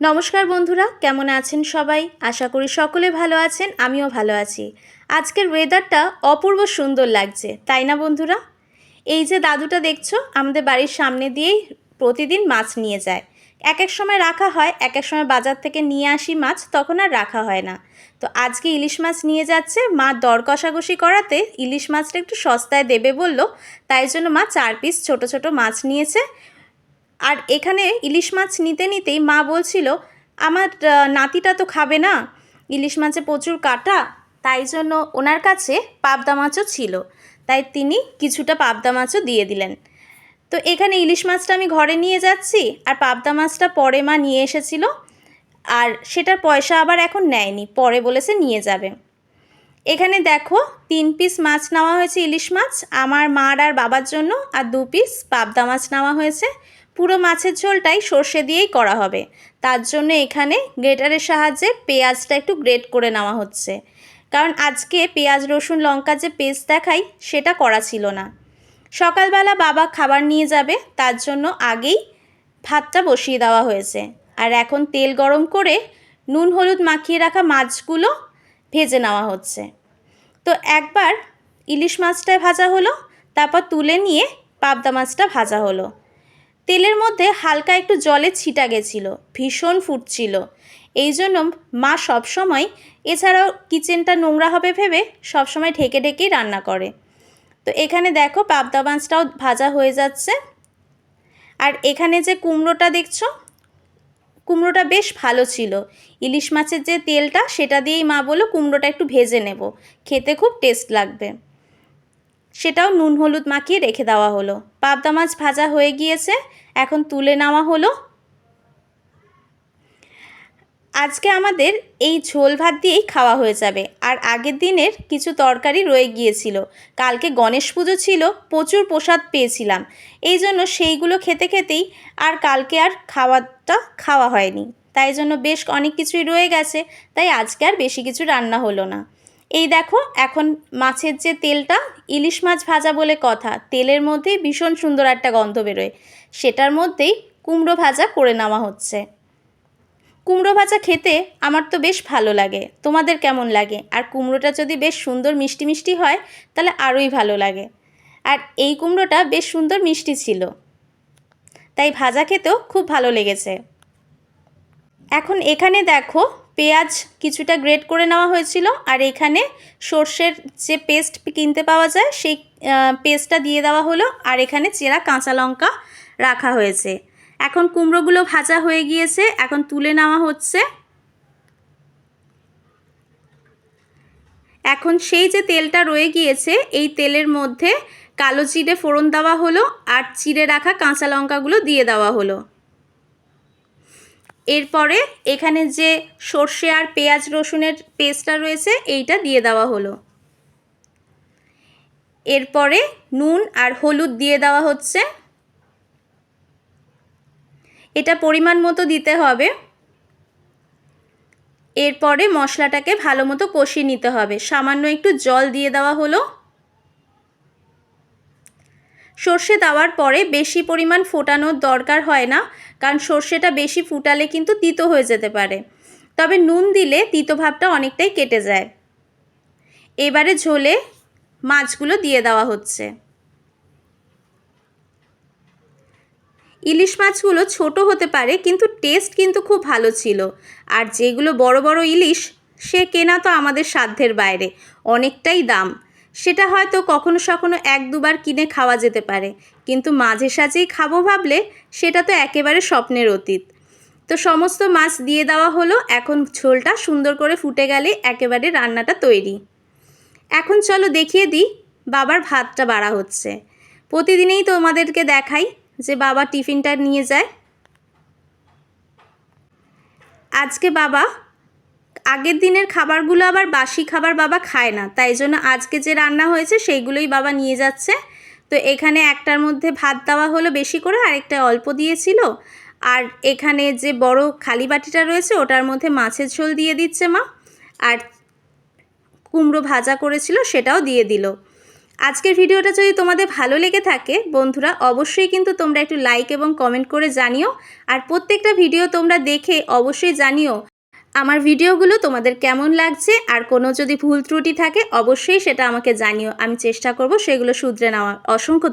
নমস্কার বন্ধুরা, কেমন আছেন সবাই? আশা করি সকলে ভালো আছেন, আমিও ভালো আছি। আজকের ওয়েদারটা অপূর্ব সুন্দর লাগছে, তাই না বন্ধুরা? এই যে দাদুটা দেখছ, আমাদের বাড়ির সামনে দিয়েই প্রতিদিন মাছ নিয়ে যায়। এক এক সময় রাখা হয় এক এক সময় বাজার থেকে নিয়ে আসি মাছ, তখন আর রাখা হয় না। তো আজকে ইলিশ মাছ নিয়ে যাচ্ছে, মা দর কষাকষি করাতে ইলিশ মাছটা একটু সস্তায় দেবে বলল, তাই জন্য মা চার পিস ছোট ছোট মাছ নিয়েছে আর এখানে ইলিশ মাছ নিতে নিতেই মা বলছিল, আমার নাতিটা তো খাবে না, ইলিশ মাছে প্রচুর কাটা, তাই জন্য ওনার কাছে পাবদা মাছও ছিল। তাই তিনি কিছুটা পাবদা মাছও দিয়ে দিলেন। তো এখানে ইলিশ মাছটা আমি ঘরে নিয়ে যাচ্ছি, আর পাবদা মাছটা পরে মা নিয়ে এসেছিল, আর সেটার পয়সা আবার এখন নেয়নি, পরে বলেছে নিয়ে যাবে। এখানে দেখো, তিন পিস মাছ নেওয়া হয়েছে ইলিশ মাছ, আমার মার আর বাবার জন্য, আর দু পিস পাবদা মাছ নেওয়া হয়েছে। পুরো মাছের ঝোলটাই সর্ষে দিয়েই করা হবে। তার জন্য এখানে গ্রেটারের সাহায্যে পেঁয়াজটা একটু গ্রেট করে নেওয়া হচ্ছে। কারণ আজকে পেঁয়াজ, রসুন, লঙ্কা যে পেস্ট দেখাই, সেটা করা ছিল না। সকালবেলা বাবা খাবার নিয়ে যাবে, তার জন্য আগেই ভাতটা বসিয়ে দেওয়া হয়েছে। আর এখন তেল গরম করে নুন, হলুদ মাখিয়ে রাখা মাছগুলো ভেজে নেওয়া হচ্ছে। তো একবার ইলিশ মাছটা ভাজা হলো, তারপর তুলে নিয়ে পাবদা মাছটা ভাজা হলো। তেলের মধ্যে হালকা একটু জলে ছিটা গেছিল, ভীষণ ফুটছিল। এই জন্য মা সবসময়, এছাড়াও কিচেনটা নোংরা হবে ভেবে সবসময় ঢেকে ঢেকেই রান্না করে। তো এখানে দেখো পাবদা মাছটাও ভাজা হয়ে যাচ্ছে। আর এখানে যে কুমড়োটা দেখছ, কুমড়োটা বেশ ভালো ছিল। ইলিশ মাছের যে তেলটা, সেটা দিয়েই মা বলো কুমড়োটা একটু ভেজে নেব। খেতে খুব টেস্ট লাগবে। সেটাও নুন হলুদ মাখিয়ে রেখে দেওয়া হলো। পাবদা মাছ ভাজা হয়ে গিয়েছে, এখন তুলে নেওয়া হলো। আজকে আমাদের এই ঝোল ভাত দিয়েই খাওয়া হয়ে যাবে। আর আগের দিনের কিছু তরকারি রয়ে গিয়েছিল। কালকে গণেশ পুজো ছিল, প্রচুর প্রসাদ পেয়েছিলাম। এই জন্য সেইগুলো খেতে খেতেই আর কালকে আর খাওয়াটা খাওয়া হয়নি। তাই জন্য বেশ অনেক কিছুই রয়ে গেছে, তাই আজকে আর বেশি কিছু রান্না হলো না। এই দেখো, এখন মাছের যে তেলটা, ইলিশ মাছ ভাজা বলে কথা, তেলের মধ্যেই ভীষণ সুন্দর একটা গন্ধ বেরোয়। সেটার মধ্যেই কুমড়ো ভাজা করে নেওয়া হচ্ছে। কুমড়ো ভাজা খেতে আমার তো বেশ ভালো লাগে। তোমাদের কেমন লাগে? আর কুমড়োটা যদি বেশ সুন্দর মিষ্টি মিষ্টি হয়, তাহলে আরোই ভালো লাগে। আর এই কুমড়োটা বেশ সুন্দর মিষ্টি ছিল। তাই ভাজা খেতেও খুব ভালো লেগেছে। এখন এখানে দেখো পেঁয়াজ কিছুটা গ্রেট করে নেওয়া হয়েছিল আর এখানে সর্ষের যে পেস্ট কিনতে পাওয়া যায় সেই পেস্টটা দিয়ে দেওয়া হলো আর এখানে চেরা কাঁচা লঙ্কা রাখা হয়েছে। এখন কুমড়োগুলো ভাজা হয়ে গিয়েছে, এখন তুলে নেওয়া হচ্ছে। এখন সেই যে তেলটা রয়ে গিয়েছে, এই তেলের মধ্যে কালো চিড়ে ফোড়ন দেওয়া হলো আর চিড়ে রাখা কাঁচা লঙ্কাগুলো দিয়ে দেওয়া হলো। এরপরে এখানে যে সর্ষে আর পেঁয়াজ রসুনের পেস্টটা রয়েছে, এইটা দিয়ে দেওয়া হলো। এরপরে নুন আর হলুদ দিয়ে দেওয়া হচ্ছে। এটা পরিমাণ মতো দিতে হবে। এরপরে মশলাটাকে ভালো মতো কষিয়ে নিতে হবে। সামান্য একটু জল দিয়ে দেওয়া হলো। সর্ষে দেওয়ার পরে বেশি পরিমাণ ফোটানোর দরকার হয় না, কারণ সর্ষেটা বেশি ফুটালে কিন্তু তিতো হয়ে যেতে পারে। তবে নুন দিলে তিতো ভাবটা অনেকটাই কেটে যায়। এবারে ঝোলে মাছগুলো দিয়ে দেওয়া হচ্ছে। ইলিশ মাছগুলো ছোট হতে পারে, কিন্তু টেস্ট কিন্তু খুব ভালো ছিল। আর যেগুলো বড় বড় ইলিশ, সে কেনা তো আমাদের সাধ্যের বাইরে, অনেকটাই দাম। সেটা হয়তো কখনো সখনো এক দুবার কিনে খাওয়া যেতে পারে। কিন্তু মাঝে সাঝেই খাব ভাবলে সেটা তো একেবারে স্বপ্নের অতীত। তো সমস্ত মাছ দিয়ে দেওয়া হলো, এখন ঝোলটা সুন্দর করে ফুটে গেলে একেবারে রান্নাটা তৈরি। এখন চলো দেখিয়ে দিই বাবার ভাতটা বাড়া হচ্ছে। প্রতিদিনেই তোমাদেরকে দেখাই যে বাবা টিফিনটা নিয়ে যায়। আজকে বাবা আগের দিনের খাবারগুলো আবার বাসি খাবার বাবা খায় না, তাই জন্য আজকে যে রান্না হয়েছে সেইগুলোই বাবা নিয়ে যাচ্ছে। তো এখানে একটার মধ্যে ভাত দেওয়া হলো বেশি করে, আরেকটা অল্প দিয়েছিল। আর এখানে যে বড় খালি বাটিটা রয়েছে, ওটার মধ্যে মাছের ঝোল দিয়ে দিচ্ছে মা। আর কুমড়ো ভাজা করেছিল, সেটাও দিয়ে দিল। আজকের ভিডিওটা যদি তোমাদের ভালো লেগে থাকে, বন্ধুরা, অবশ্যই কিন্তু তোমরা একটু লাইক এবং কমেন্ট করে জানিও। আর প্রত্যেকটা ভিডিও তোমরা দেখে অবশ্যই জানিও আমার ভিডিওগুলো তোমাদের কেমন লাগছে আর কোনো যদি ভুল ত্রুটি থাকে, অবশ্যই সেটা আমাকে জানিও। আমি চেষ্টা করব সেগুলো শুধরে নেওয়ার অসংখ্য